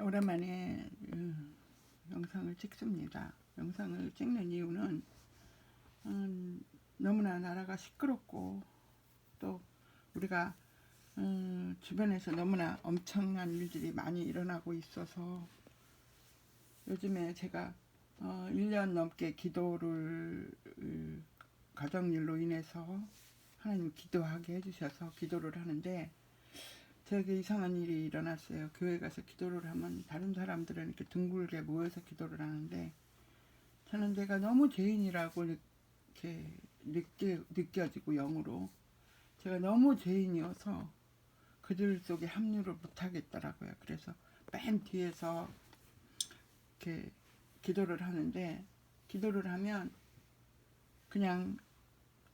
오랜만에 음, 영상을 찍습니다. 영상을 찍는 이유는 음, 너무나 나라가 시끄럽고 또 우리가 음, 주변에서 너무나 엄청난 일들이 많이 일어나고 있어서 요즘에 제가 어, 1년 넘게 기도를 음, 가정일로 인해서 하나님 기도하게 해주셔서 기도를 하는데 저에게 이상한 일이 일어났어요. 교회 가서 기도를 하면 다른 사람들은 이렇게 둥글게 모여서 기도를 하는데 저는 내가 너무 죄인이라고 이렇게 느껴, 느껴지고 영으로 제가 너무 죄인이어서 그들 속에 합류를 못하겠더라고요. 그래서 맨 뒤에서 이렇게 기도를 하는데 기도를 하면 그냥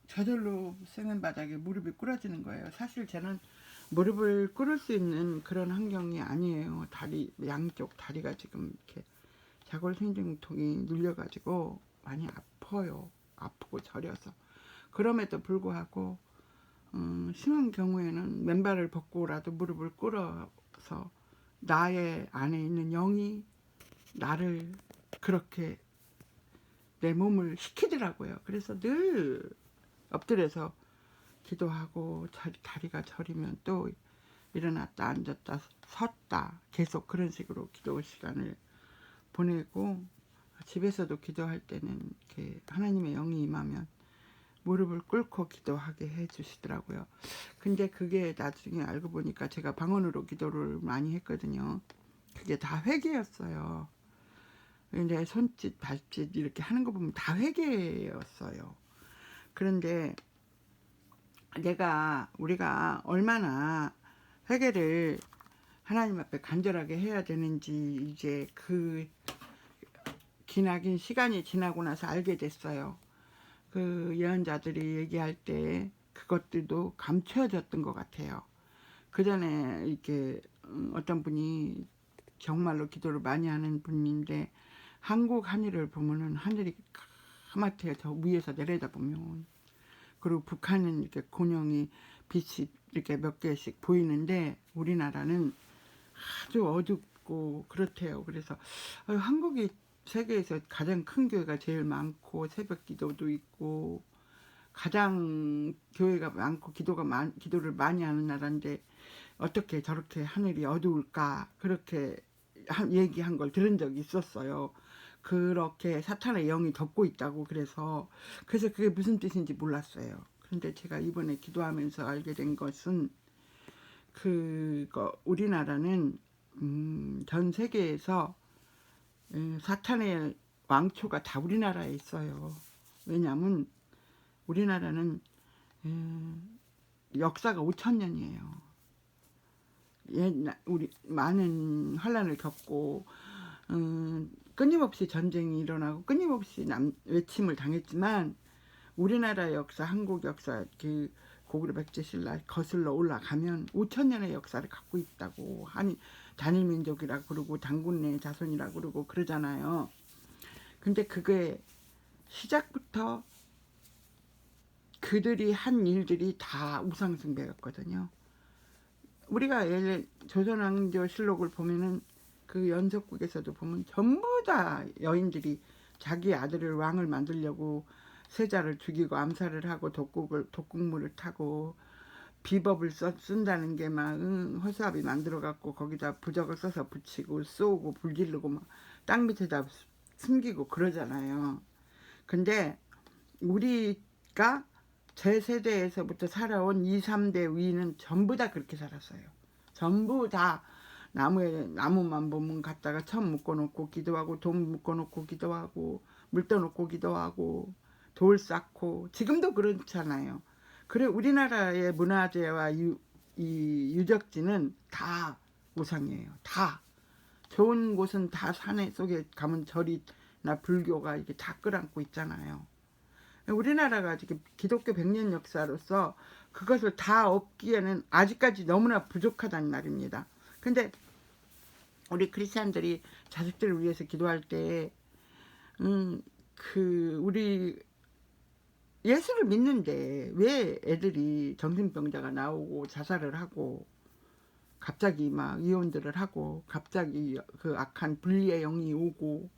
저절로 세면 바닥에 무릎이 꿇어지는 거예요. 사실 저는 무릎을 꿇을 수 있는 그런 환경이 아니에요. 다리 양쪽 다리가 지금 이렇게 자골신경통이 눌려가지고 많이 아파요. 아프고 저려서 그럼에도 불구하고 음, 심한 경우에는 맨발을 벗고라도 무릎을 꿇어서 나의 안에 있는 영이 나를 그렇게 내 몸을 시키더라고요. 그래서 늘 엎드려서 기도하고 다리가 저리면 또 일어났다 앉았다 섰다 계속 그런 식으로 기도 시간을 보내고 집에서도 기도할 때는 이렇게 하나님의 영이 임하면 무릎을 꿇고 기도하게 해 주시더라고요. 근데 그게 나중에 알고 보니까 제가 방언으로 기도를 많이 했거든요. 그게 다 회개였어요. 근데 손짓, 발짓 이렇게 하는 거 보면 다 회개였어요. 그런데 내가 우리가 얼마나 회개를 하나님 앞에 간절하게 해야 되는지 이제 그 기나긴 시간이 지나고 나서 알게 됐어요. 그 예언자들이 얘기할 때 그것들도 감춰졌던 것 같아요. 그 전에 이렇게 어떤 분이 정말로 기도를 많이 하는 분인데 한국 하늘을 보면은 하늘이 까맣대요. 저 위에서 내려다 보면 그리고 북한은 이렇게 곤영이 빛이 이렇게 몇 개씩 보이는데 우리나라는 아주 어둡고 그렇대요. 그래서 어, 한국이 세계에서 가장 큰 교회가 제일 많고 새벽 기도도 있고 가장 교회가 많고 기도가 많, 기도를 많이 하는 나라인데 어떻게 저렇게 하늘이 어두울까 그렇게 얘기한 걸 들은 적이 있었어요. 그렇게 사탄의 영이 덮고 있다고 그래서 그래서 그게 무슨 뜻인지 몰랐어요. 그런데 제가 이번에 기도하면서 알게 된 것은 그거 우리나라는 음, 전 세계에서 음, 사탄의 왕초가 다 우리나라에 있어요. 왜냐하면 우리나라는 음, 역사가 5천 년이에요. 옛날 우리 많은 환란을 겪고 음, 끊임없이 전쟁이 일어나고 끊임없이 남, 외침을 당했지만 우리나라 역사, 한국 역사 그 고구려 백제신라 거슬러 올라가면 5천 년의 역사를 갖고 있다고 하니 단일 민족이라 그러고 당군내 자손이라 그러고 그러잖아요. 근데 그게 시작부터 그들이 한 일들이 다 우상숭배였거든요. 우리가 예를 조선왕조 실록을 보면은 그 연속국에서도 보면 전부 다 여인들이 자기 아들을 왕을 만들려고 세자를 죽이고 암살을 하고 독국을 독국물을 타고 비법을 써, 쓴다는 게막 허수아비 만들어 갖고 거기다 부적을 써서 붙이고 쏘고 불질르고 막 땅 밑에다 숨기고 그러잖아요. 근데 우리가 제 세대에서부터 살아온 2, 3대 위는 전부 다 그렇게 살았어요. 전부 다 나무에 나무만 보면 갖다가 천 묶어놓고 기도하고 돈 묶어놓고 기도하고 물 떠놓고 기도하고 돌 쌓고 지금도 그렇잖아요. 그래 우리나라의 문화재와 유, 이 유적지는 다 우상이에요. 다 좋은 곳은 다 산에 속에 가면 절이나 불교가 이게 다 끌안고 있잖아요. 우리나라가 지금 기독교 100년 역사로서 그것을 다 얻기에는 아직까지 너무나 부족하다는 말입니다. 근데 우리 크리스찬들이 자식들을 위해서 기도할 때, 음, 그, 우리 예수를 믿는데 왜 애들이 정신병자가 나오고 자살을 하고 갑자기 막 이혼들을 하고 갑자기 그 악한 분리의 영이 오고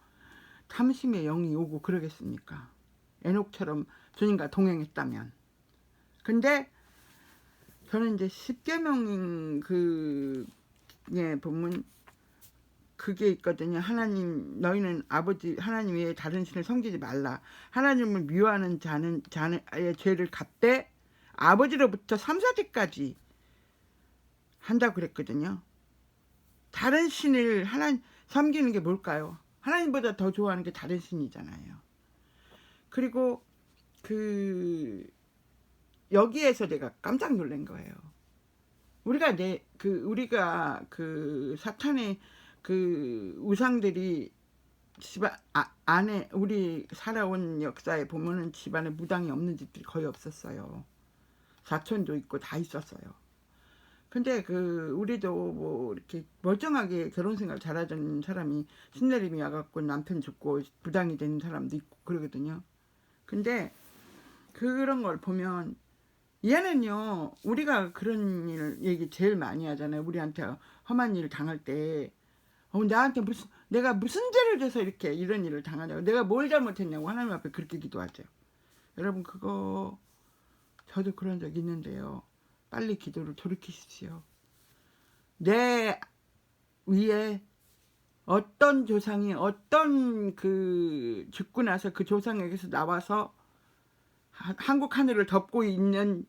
탐심의 영이 오고 그러겠습니까? 에녹처럼 주님과 동행했다면. 근데 저는 이제 십계명 그에 보면 그게 있거든요. 하나님 너희는 아버지 하나님 외에 다른 신을 섬기지 말라. 하나님을 미워하는 자는 자의 죄를 갚되 아버지로부터 3, 4대까지 한다고 그랬거든요. 다른 신을 하나님 섬기는 게 뭘까요? 하나님보다 더 좋아하는 게 다른 신이잖아요. 그리고 그 여기에서 내가 깜짝 놀란 거예요. 우리가 내 그 우리가 그 사탄의 그 우상들이 집안 아, 안에 우리 살아온 역사에 보면은 집안에 무당이 없는 집들이 거의 없었어요. 사촌도 있고 다 있었어요. 근데 그 우리도 뭐 이렇게 멀쩡하게 결혼 생활 잘하던 사람이 신내림이 와갖고 남편 죽고 부당이 되는 사람도 있고 그러거든요. 근데 그런 걸 보면 얘는요 우리가 그런 일 얘기 제일 많이 하잖아요. 우리한테 험한 일 당할 때 어, 나한테 무슨 내가 무슨 죄를 져서 이렇게 이런 일을 당하냐고 내가 뭘 잘못했냐고 하나님 앞에 그렇게 기도하죠. 여러분 그거 저도 그런 적 있는데요. 빨리 기도를 돌이키십시오. 내 위에 어떤 조상이 어떤 그 죽고 나서 그 조상에게서 나와서 하- 한국 하늘을 덮고 있는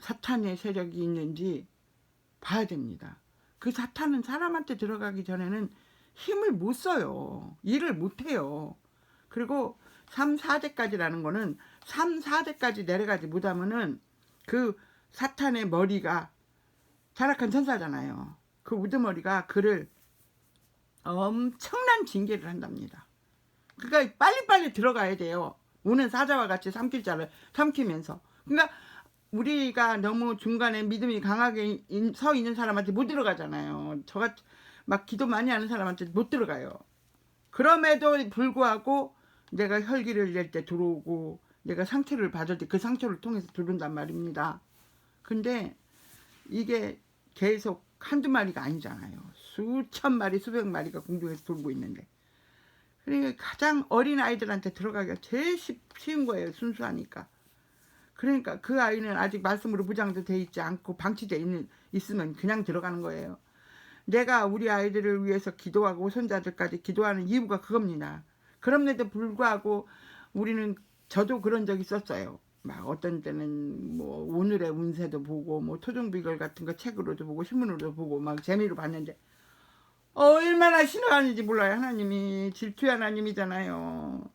사탄의 세력이 있는지 봐야 됩니다. 그 사탄은 사람한테 들어가기 전에는 힘을 못 써요. 일을 못 해요. 그리고 3, 4대까지라는 거는 3, 4대까지 내려가지 못하면은 그 사탄의 머리가 타락한 천사잖아요. 그 우두머리가 그를 엄청난 징계를 한답니다. 그러니까 빨리빨리 들어가야 돼요. 우는 사자와 같이 삼킬 자를 삼키면서. 그러니까 우리가 너무 중간에 믿음이 강하게 인- 서 있는 사람한테 못 들어가잖아요. 저같 막 기도 많이 하는 사람한테 못 들어가요. 그럼에도 불구하고 내가 혈기를 낼 때 들어오고 내가 상처를 받을 때 그 상처를 통해서 들어온단 말입니다. 근데 이게 계속 한두 마리가 아니잖아요. 수천 마리, 수백 마리가 공중에서 돌고 있는데. 그러니까 가장 어린 아이들한테 들어가기가 제일 쉽- 쉬운 거예요. 순수하니까. 그러니까 그 아이는 아직 말씀으로 무장도 돼 있지 않고 방치돼 있는 있으면 그냥 들어가는 거예요. 내가 우리 아이들을 위해서 기도하고 손자들까지 기도하는 이유가 그겁니다. 그럼에도 불구하고 우리는 저도 그런 적 있었어요. 막 어떤 때는 뭐 오늘의 운세도 보고 뭐 토종 비결 같은 거 책으로도 보고 신문으로도 보고 막 재미로 봤는데 얼마나 싫어하는지 몰라요. 하나님이 질투의 하나님이잖아요.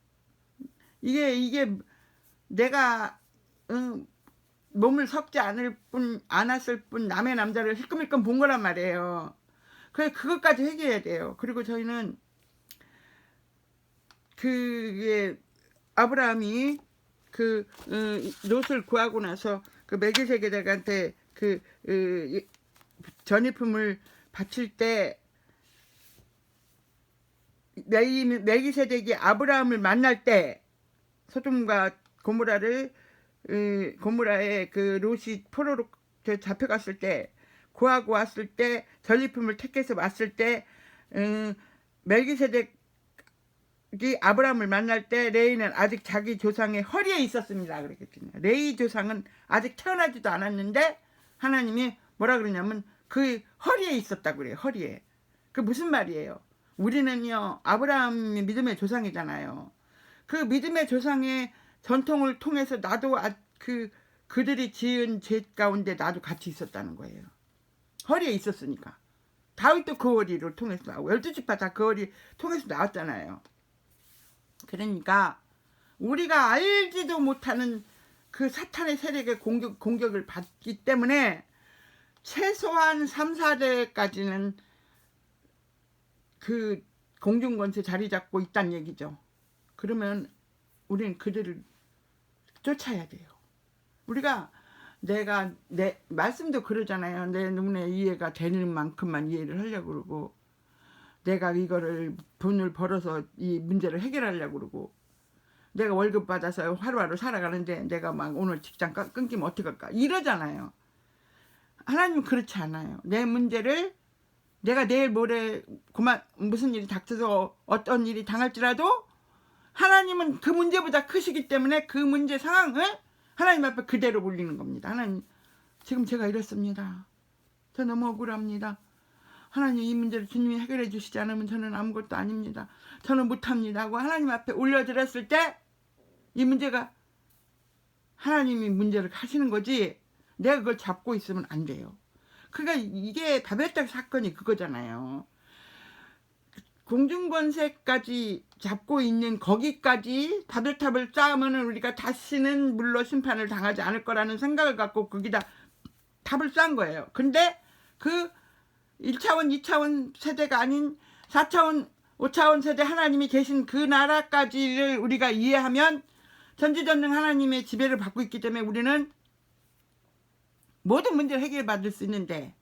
이게 이게 내가 응, 몸을 섞지 않을 뿐 않았을 뿐 남의 남자를 힐끔힐끔 본 거란 말이에요. 그래 그것까지 회개해야 돼요. 그리고 저희는 그게 아브라함이 그 어, 롯을 구하고 나서 그 멜기세덱한테 그 어, 이- 전입품을 바칠 때 멜기- 멜기세덱이 아브라함을 만날 때 소돔과 고무라를 어, 고무라에 그 롯이 포로로 저 잡혀갔을 때 구하고 왔을 때 전리품을 택해서 왔을 때 어, 멜기세덱이 아브라함을 만날 때 레이는 아직 자기 조상의 허리에 있었습니다. 그랬거든요. 레이 조상은 아직 태어나지도 않았는데 하나님이 뭐라 그러냐면 그 허리에 있었다고 그래요. 허리에. 그 무슨 말이에요? 우리는요 아브라함이 믿음의 조상이잖아요. 그 믿음의 조상의 전통을 통해서 나도 아, 그 그들이 지은 죄 가운데 나도 같이 있었다는 거예요. 허리에 있었으니까. 다윗도 그 허리를 통해서 나오고 열두 지파 다 그 허리 통해서 나왔잖아요. 그러니까 우리가 알지도 못하는 그 사탄의 세력의 공격 공격을 받기 때문에 최소한 3, 4대까지는 그 공중권세 자리 잡고 있다는 얘기죠. 그러면 우리는 그들을 쫓아야 돼요. 우리가 내가 내 말씀도 그러잖아요. 내 눈에 이해가 되는 만큼만 이해를 하려고 그러고 내가 이거를 돈을 벌어서 이 문제를 해결하려고 그러고 내가 월급 받아서 하루하루 살아가는데 내가 막 오늘 직장 까- 끊기면 어떡할까 이러잖아요. 하나님은 그렇지 않아요. 내 문제를 내가 내일 모레 그만 무슨 일이 닥쳐서 어떤 일이 당할지라도 하나님은 그 문제보다 크시기 때문에 그 문제 상황을 하나님 앞에 그대로 올리는 겁니다. 하나님 지금 제가 이렇습니다. 저 너무 억울합니다. 하나님 이 문제를 주님이 해결해 주시지 않으면 저는 아무것도 아닙니다. 저는 못합니다 하고 하나님 앞에 올려드렸을 때 이 문제가 하나님이 문제를 하시는 거지 내가 그걸 잡고 있으면 안 돼요. 그러니까 이게 바벨탑 사건이 그거잖아요. 공중권세까지 잡고 있는 거기까지 바벨탑을 쌓으면 우리가 다시는 물로 심판을 당하지 않을 거라는 생각을 갖고 거기다 탑을 쌓은 거예요. 근데 그 1차원, 2차원 세대가 아닌 4차원, 5차원 세대 하나님이 계신 그 나라까지를 우리가 이해하면 전지전능 하나님의 지배를 받고 있기 때문에 우리는 모든 문제를 해결받을 수 있는데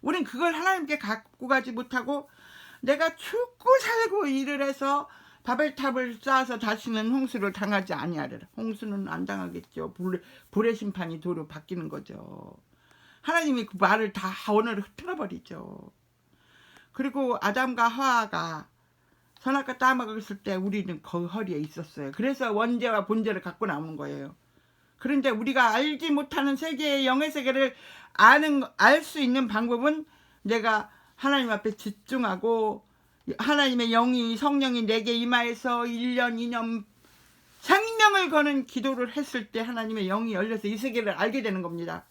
우리는 그걸 하나님께 갖고 가지 못하고 내가 죽고 살고 일을 해서 바벨탑을 쌓아서 다시는 홍수를 당하지 아니하리라. 홍수는 안 당하겠죠. 불, 불의 심판이 도로 바뀌는 거죠. 하나님이 그 말을 다 오늘 틀어버리죠. 그리고 아담과 하와가 선악과 따먹었을 때 우리는 그 허리에 있었어요. 그래서 원죄와 본죄를 갖고 나오는 거예요. 그런데 우리가 알지 못하는 세계의 영의 세계를 아는 알 수 있는 방법은 내가 하나님 앞에 집중하고 하나님의 영이 성령이 내게 임하여서 1년 2년 생명을 거는 기도를 했을 때 하나님의 영이 열려서 이 세계를 알게 되는 겁니다.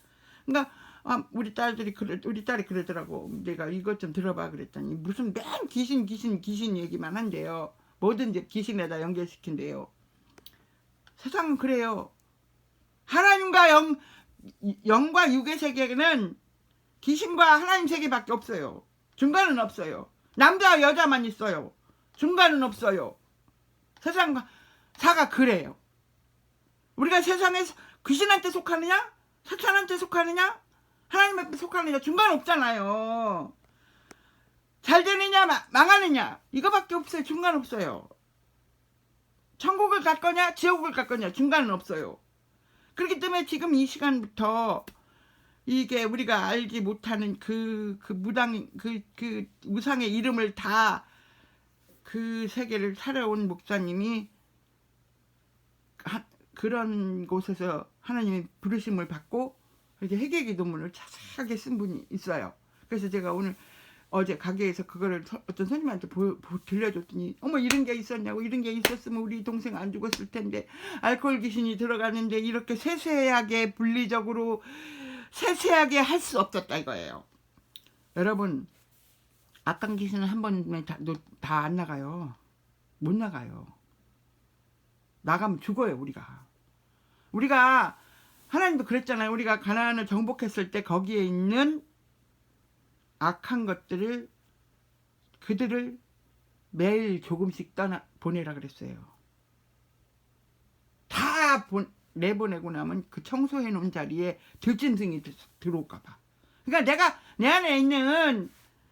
그러니까 아, 우리 딸들이 그래 우리 딸이 그러더라고. 내가 이것 좀 들어봐 그랬더니 무슨 맨 귀신 귀신 귀신 얘기만 한대요. 뭐든지 귀신에다 연결시킨대요. 세상은 그래요. 하나님과 영 영과 육의 세계는 귀신과 하나님 세계밖에 없어요. 중간은 없어요. 남자 여자만 있어요. 중간은 없어요. 세상과 사가 그래요. 우리가 세상에서 귀신한테 속하느냐? 사탄한테 속하느냐? 하나님 앞에 속하느냐? 중간 없잖아요. 잘 되느냐? 마- 망하느냐? 이거밖에 없어요. 중간 없어요. 천국을 갈 거냐? 지옥을 갈 거냐? 중간은 없어요. 그렇기 때문에 지금 이 시간부터 이게 우리가 알지 못하는 그, 그 무당, 그, 그 우상의 이름을 다 그 세계를 살아온 목사님이 하- 그런 곳에서 하나님의 부르심을 받고 이렇게 회개 기도문을 자세하게 쓴 분이 있어요. 그래서 제가 오늘 어제 가게에서 그거를 서- 어떤 손님한테 보, 보- 들려줬더니 어머 이런 게 있었냐고 이런 게 있었으면 우리 동생 안 죽었을 텐데 알코올 귀신이 들어가는데 이렇게 세세하게 분리적으로 세세하게 할 수 없었다 이거예요. 여러분 악한 귀신은 한 번에 다 안 나가요. 못 나가요. 나가면 죽어요 우리가. 우리가 하나님도 그랬잖아요. 우리가 가나안을 정복했을 때 거기에 있는 악한 것들을 그들을 매일 조금씩 떠나 보내라 그랬어요. 다 보, 내보내고 나면 그 청소해 놓은 자리에 들짐승이 들- 들어올까 봐. 그러니까 내가 내 안에 있는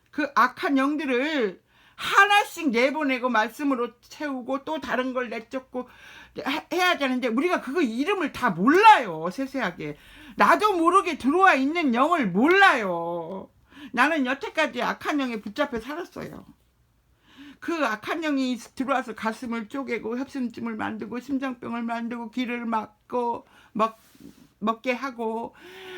그 악한 영들을 하나씩 내보내고 말씀으로 채우고 또 다른 걸 내쫓고 해- 해야 되는데 우리가 그거 이름을 다 몰라요 세세하게. 나도 모르게 들어와 있는 영을 몰라요. 나는 여태까지 악한 영에 붙잡혀 살았어요 그 악한 영이 들어와서 가슴을 쪼개고 협심증을 만들고 심장병을 만들고 귀를 막고 먹, 먹게 하고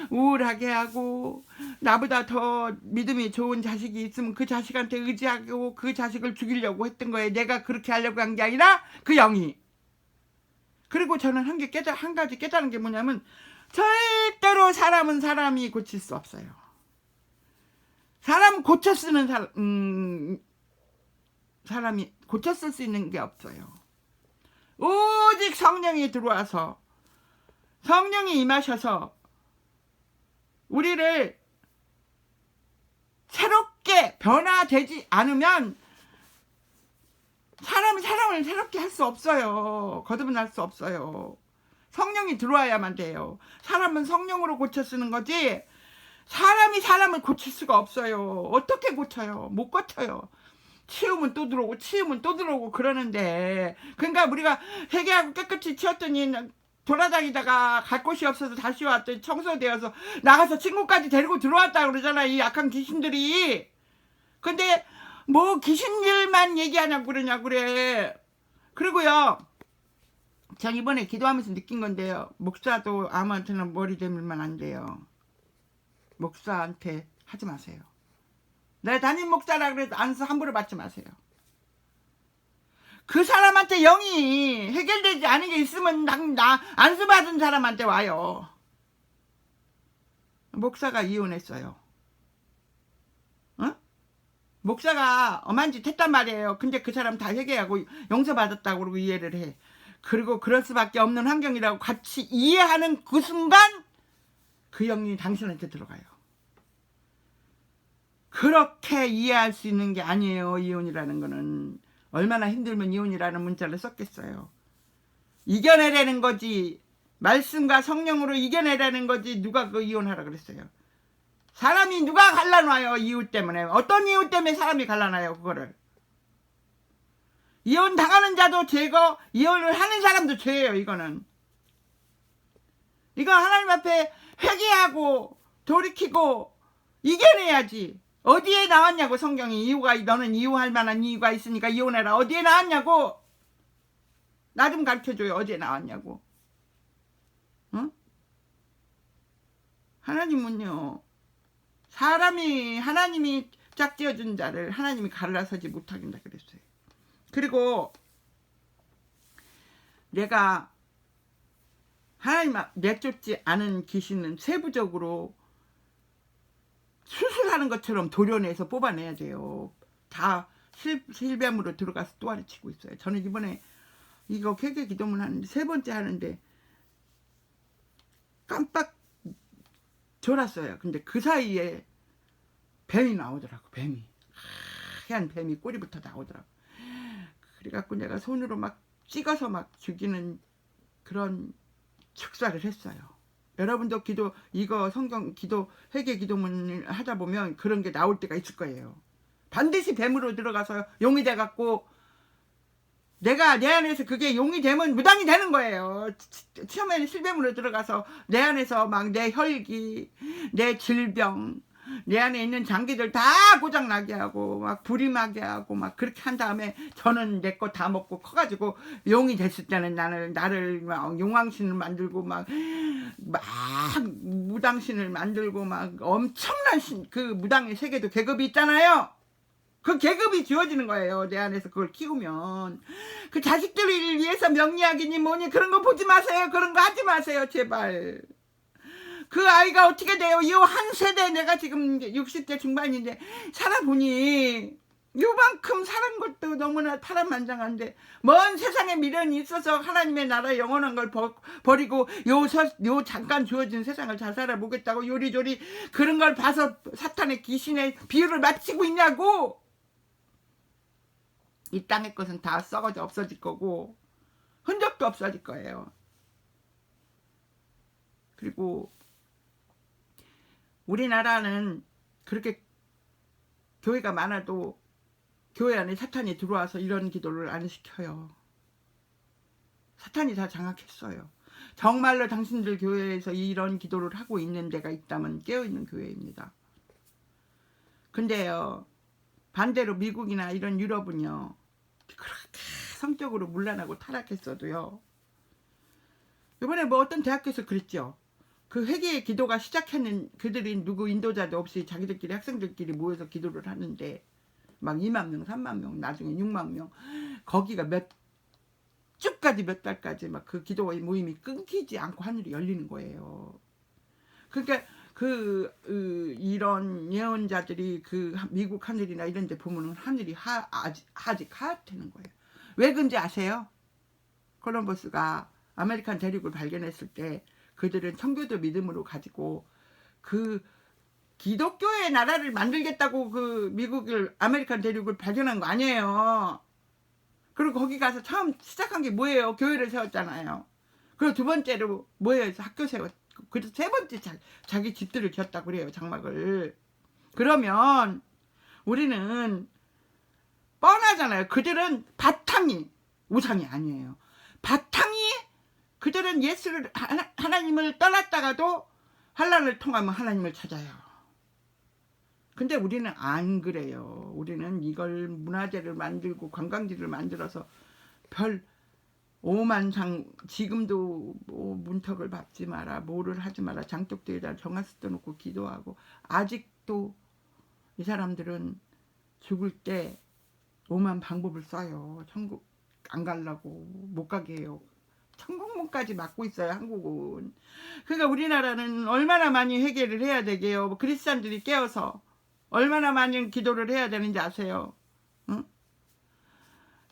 우울하게 하고 나보다 더 믿음이 좋은 자식이 있으면 그 자식한테 의지하고 그 자식을 죽이려고 했던 거예요. 내가 그렇게 하려고 한 게 아니라 그 영이. 그리고 저는 한개 깨달 한 가지 깨달은 게 뭐냐면 절대로 사람은 사람이 고칠 수 없어요. 사람 고쳐 쓰는 사람 음, 사람이 고쳐 쓸수 있는 게 없어요. 오직 성령이 들어와서 성령이 임하셔서 우리를 새롭게 변화되지 않으면 사람이 사람을 새롭게 할 수 없어요. 거듭날 수 없어요. 성령이 들어와야만 돼요. 사람은 성령으로 고쳐 쓰는 거지 사람이 사람을 고칠 수가 없어요. 어떻게 고쳐요? 못 고쳐요. 치우면 또 들어오고 치우면 또 들어오고 그러는데. 그러니까 우리가 회개하고 깨끗이 치웠더니 돌아다니다가 갈 곳이 없어서 다시 왔더니 청소되어서 나가서 친구까지 데리고 들어왔다 그러잖아 이 약한 귀신들이. 근데 뭐 귀신들만 얘기하냐고 그러냐고 그래. 그리고요 전 이번에 기도하면서 느낀 건데요. 목사도 아무한테나 머리 대밀면 안 돼요. 목사한테 하지 마세요 내 담임 목사라 그래도 안수 함부로 받지 마세요 그 사람한테 영이 해결되지 않은 게 있으면 나, 나 안수 받은 사람한테 와요. 목사가 이혼했어요. 어? 목사가 엄한 짓 했단 말이에요. 근데 그 사람 다 회개하고 용서받았다고 그러고 이해를 해. 그리고 그럴 수밖에 없는 환경이라고 같이 이해하는 그 순간 그 영이 당신한테 들어가요. 그렇게 이해할 수 있는 게 아니에요. 이혼이라는 거는. 얼마나 힘들면 이혼이라는 문자를 썼겠어요. 이겨내라는 거지. 말씀과 성령으로 이겨내라는 거지. 누가 그 이혼하라 그랬어요. 사람이 누가 갈라놔요. 이유 때문에. 어떤 이유 때문에 사람이 갈라놔요. 그거를. 이혼 당하는 자도 죄고 이혼을 하는 사람도 죄예요. 이거는. 이거 하나님 앞에 회개하고 돌이키고 이겨내야지. 어디에 나왔냐고 성경이. 이유가 너는 이유할 만한 이유가 있으니까 이혼해라. 어디에 나왔냐고? 나 좀 가르쳐줘요. 어디에 나왔냐고. 응? 하나님은요. 사람이 하나님이 짝지어준 자를 하나님이 갈라서지 못하긴다 그랬어요. 그리고 내가 하나님 앞 내쫓지 않은 귀신은 세부적으로 수술하는 것처럼 도려내서 뽑아내야 돼요. 다 실, 실뱀으로 들어가서 또아리 치고 있어요. 저는 이번에 이거 개개 기도문 하는데 세 번째 하는데 깜빡 졸았어요. 근데 그 사이에 뱀이 나오더라고. 뱀이 하얀 뱀이 꼬리부터 나오더라고. 그래갖고 내가 손으로 막 찍어서 막 죽이는 그런 축사를 했어요. 여러분도 기도 이거 성경 기도 회개 기도문을 하다 보면 그런 게 나올 때가 있을 거예요. 반드시 뱀으로 들어가서 용이 돼 갖고 내가 내 안에서 그게 용이 되면 무당이 되는 거예요. 처음에는 실뱀으로 들어가서 내 안에서 막 내 혈기, 내 질병, 내 안에 있는 장기들 다 고장 나게 하고 막 불임하게 하고 막 그렇게 한 다음에 저는 내 거 다 먹고 커가지고 용이 됐을 때는 나를 나를 막 용왕신을 만들고 막 막 무당신을 만들고 막 엄청난 신, 그 무당의 세계도 계급이 있잖아요. 그 계급이 주어지는 거예요. 내 안에서 그걸 키우면. 그 자식들을 위해서 명리학이니 뭐니 그런 거 보지 마세요. 그런 거 하지 마세요. 제발. 그 아이가 어떻게 돼요? 이 한 세대 내가 지금 60대 중반인데 살아보니 요만큼 사는 것도 너무나 파란만장한데 먼 세상에 미련이 있어서 하나님의 나라 영원한 걸 버, 버리고 요, 서, 요 잠깐 주어진 세상을 잘 살아보겠다고 요리조리 그런 걸 봐서 사탄의 귀신의 비유를 맞히고 있냐고 이 땅의 것은 다 썩어져 없어질 거고 흔적도 없어질 거예요 그리고 우리나라는 그렇게 교회가 많아도 교회 안에 사탄이 들어와서 이런 기도를 안 시켜요. 사탄이 다 장악했어요. 정말로 당신들 교회에서 이런 기도를 하고 있는 데가 있다면 깨어있는 교회입니다. 근데요, 반대로 미국이나 이런 유럽은요, 그렇게 성적으로 문란하고 타락했어도요, 이번에 뭐 어떤 대학교에서 그랬죠. 그 회개의 기도가 시작했는 그들이 누구 인도자도 없이 자기들끼리 학생들끼리 모여서 기도를 하는데 막 2만 명, 3만 명, 나중에 6만 명 거기가 몇 주까지 몇 달까지 막 그 기도의 모임이 끊기지 않고 하늘이 열리는 거예요. 그러니까 그, 그 이런 예언자들이 그 미국 하늘이나 이런 데 보면은 하늘이 하, 아직, 아직 하얗다는 거예요. 왜 그런지 아세요? 콜럼버스가 아메리칸 대륙을 발견했을 때 그들은 청교도 믿음으로 가지고 그 기독교의 나라를 만들겠다고 그 미국을 아메리칸 대륙을 발견한 거 아니에요. 그리고 거기 가서 처음 시작한 게 뭐예요? 교회를 세웠잖아요. 그리고 두 번째로 뭐예요? 학교 세웠. 그래서 세 번째 자, 자기 집들을 지었다고 그래요. 장막을. 그러면 우리는 뻔하잖아요. 그들은 바탕이 우상이 아니에요. 바탕이 그들은 예수를 하나, 하나 님을 떠났다가도 환란을 통하면 하나님을 찾아요. 근데 우리는 안 그래요. 우리는 이걸 문화재를 만들고 관광지를 만들어서 별 오만상 지금도 뭐 문턱을 밟지 마라 뭐를 하지 마라 장독대에다 정화수 떠놓고 기도하고 아직도 이 사람들은 죽을 때 오만 방법을 써요. 천국 안 가려고 못 가게 해요. 천국문까지 막고 있어요 한국은. 그러니까 우리나라는 얼마나 많이 회개를 해야 되게요. 뭐 그리스도인들이 깨어서 얼마나 많은 기도를 해야 되는지 아세요? 응?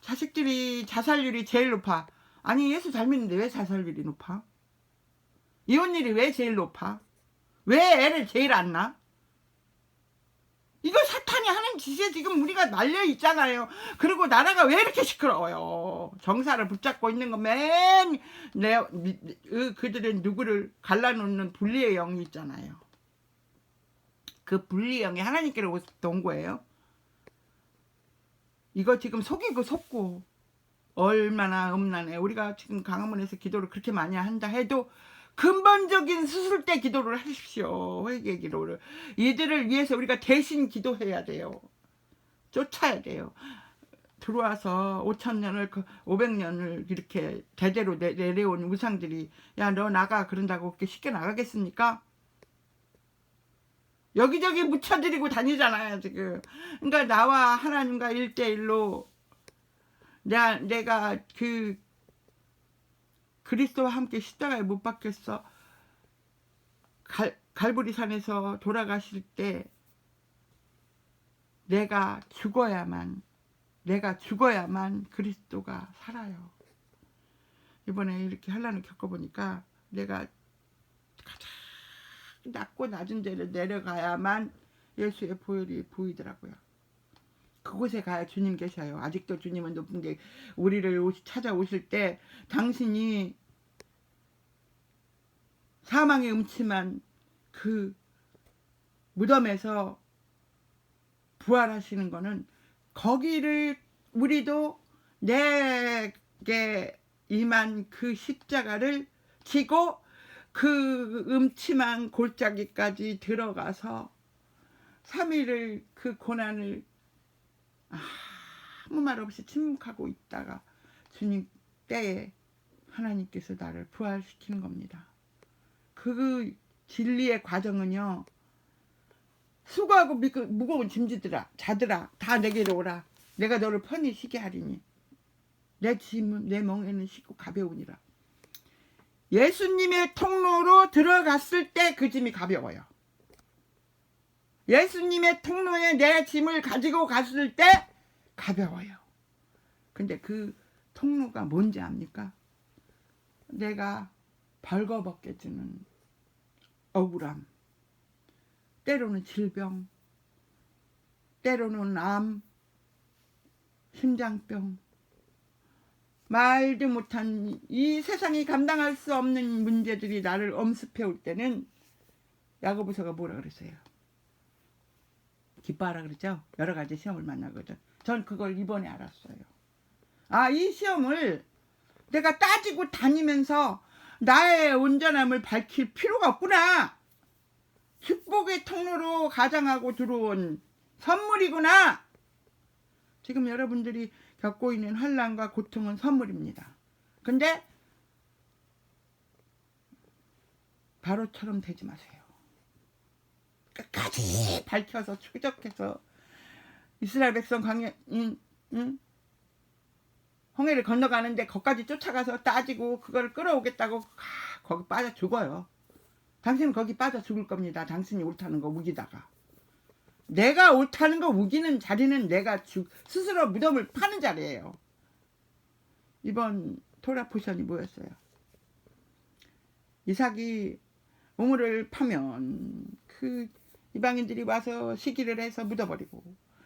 자식들이 자살률이 제일 높아. 아니 예수 잘 믿는데 왜 자살률이 높아? 이혼율이 왜 제일 높아? 왜 애를 제일 안 낳아? 이거 사탄이 하는 짓에 지금 우리가 말려 있잖아요. 그리고 나라가 왜 이렇게 시끄러워요? 정사를 붙잡고 있는 거맨 내 그들은 누구를 갈라놓는 분리의 영이 있잖아요. 그 분리의 영이 하나님께로부터 온 거예요. 이거 지금 속이고 속고 얼마나 음란해. 우리가 지금 강화문에서 기도를 그렇게 많이 한다 해도 근본적인 수술 때 기도를 하십시오. 회개 기도를. 이들을 위해서 우리가 대신 기도해야 돼요. 쫓아야 돼요. 들어와서 5천 년을 500년을 이렇게 대대로 내, 내려온 우상들이 야 너 나가 그런다고 그렇게 쉽게 나가겠습니까? 여기저기 묻혀드리고 다니잖아요 지금. 그러니까 나와 하나님과 일대일로 내가 그 그리스도와 함께 십자가에 못 박혔어. 갈, 갈보리산에서 돌아가실 때 내가 죽어야만 내가 죽어야만 그리스도가 살아요. 이번에 이렇게 환란을 겪어보니까 내가 가장 낮고 낮은 데를 내려가야만 예수의 보혈이 보이더라고요. 그곳에 가야 주님 계셔요. 아직도 주님은 높은 게 우리를 찾아오실 때 당신이 사망의 음침한 그 무덤에서 부활하시는 거는 거기를 우리도 내게 임한 그 십자가를 지고 그 음침한 골짜기까지 들어가서 3일을 그 고난을 아무 말 없이 침묵하고 있다가 주님 때에 하나님께서 나를 부활시키는 겁니다. 그 진리의 과정은요. 수고하고 무거운 짐지들아 자들아 다 내게로 오라. 내가 너를 편히 쉬게 하리니 내 짐은 내 멍에는 쉽고 가벼우니라. 예수님의 통로로 들어갔을 때 그 짐이 가벼워요. 예수님의 통로에 내 짐을 가지고 갔을 때 가벼워요. 근데 그 통로가 뭔지 압니까? 내가 벌거벗겨주는 억울함, 때로는 질병, 때로는 암, 심장병, 말도 못한 이 세상이 감당할 수 없는 문제들이 나를 엄습해 올 때는 야고보서가 뭐라 그랬어요? 기뻐하라 그러죠. 여러 가지 시험을 만나거든. 전 그걸 이번에 알았어요. 아, 이 시험을 내가 따지고 다니면서 나의 온전함을 밝힐 필요가 없구나. 축복의 통로로 가장하고 들어온 선물이구나. 지금 여러분들이 겪고 있는 환란과 고통은 선물입니다. 근데 바로처럼 되지 마세요. 끝까지 밝혀서 추적해서 이스라엘 백성 응, 응? 홍해를 건너가는데 거기까지 쫓아가서 따지고 그걸 끌어오겠다고 아, 거기 빠져 죽어요. 당신은 거기 빠져 죽을 겁니다. 당신이 옳다는 거 우기다가. 내가 옳다는 거 우기는 자리는 내가 죽, 스스로 무덤을 파는 자리예요. 이번 토라 포션이 뭐였어요? 이삭이 우물을 파면 그 이방인들이 와서 시기를 해서 묻어버리고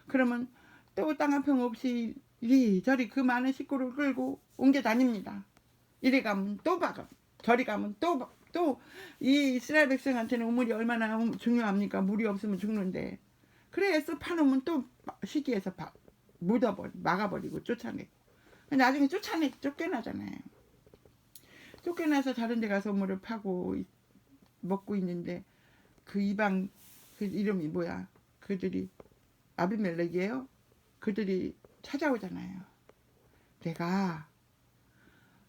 그러면 또 땅 한 평 없이 이리저리 그 많은 식구를 끌고 옮겨 다닙니다. 이리 가면 또 박아 저리 가면 또 또 이 이스라엘 백성한테는 우물이 얼마나 중요합니까? 물이 없으면 죽는데 그래서 파놓으면 또 시기에서 바, 묻어버리 막아버리고 쫓아내고 나중에 쫓아내 쫓겨나잖아요. 쫓겨나서 다른 데 가서 뭐를 파고 있- 먹고 있는데 그 이방 그 이름이 뭐야? 그들이 아비멜렉이에요? 그들이 찾아오잖아요. 내가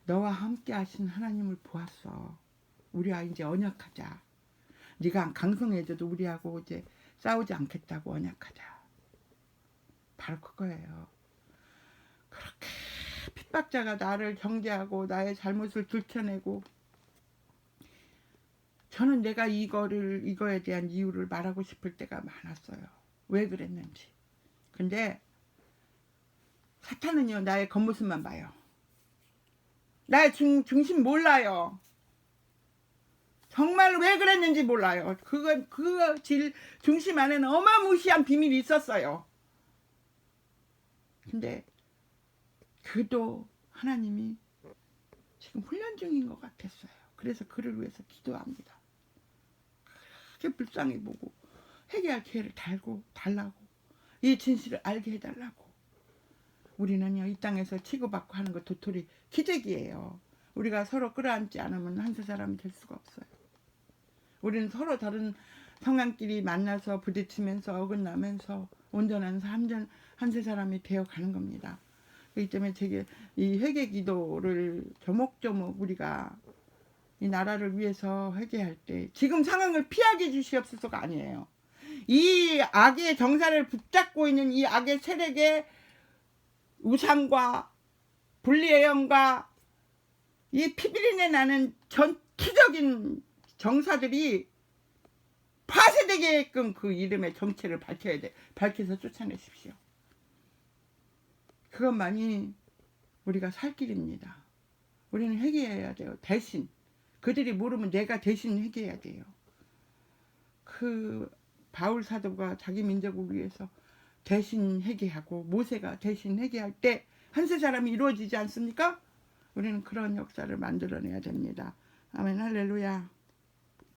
너와 함께 하신 하나님을 보았어. 우리와 이제 언약하자. 네가 강성해져도 우리하고 이제 싸우지 않겠다고 언약하자. 바로 그거예요. 그렇게 핍박자가 나를 경계하고 나의 잘못을 들춰내고 저는 내가 이거를 이거에 대한 이유를 말하고 싶을 때가 많았어요. 왜 그랬는지. 근데 사탄은요 나의 겉모습만 봐요. 나의 중, 중심 몰라요. 정말 왜 그랬는지 몰라요. 그건 그질 중심 안에는 어마무시한 비밀이 있었어요. 근데 그도 하나님이 지금 훈련 중인 것 같았어요. 그래서 그를 위해서 기도합니다. 그렇게 불쌍히 보고 회개할 기회를 달고 달라고 이 진실을 알게 해달라고 우리는요 이 땅에서 치고받고 하는 거 도토리 기적이에요. 우리가 서로 끌어안지 않으면 한 세 사람이 될 수가 없어요. 우리는 서로 다른 성향끼리 만나서 부딪히면서 어긋나면서 온전한 한전 한세 사람이 되어 가는 겁니다. 그렇기 때문에 되게 이 회개 기도를 조목조목 우리가 이 나라를 위해서 회개할 때 지금 상황을 피하게 주시옵소서가 아니에요. 이 악의 정사를 붙잡고 있는 이 악의 세력의 우상과 영과 이 피비린내 나는 전투적인 정사들이 파쇄되게끔 그 이름의 정체를 밝혀야 돼. 밝혀서 쫓아내십시오. 그것만이 우리가 살 길입니다. 우리는 회개해야 돼요. 대신 그들이 모르면 내가 대신 회개해야 돼요. 그 바울 사도가 자기 민족을 위해서 대신 회개하고 모세가 대신 회개할 때 한세 사람이 이루어지지 않습니까? 우리는 그런 역사를 만들어내야 됩니다. 아멘 할렐루야.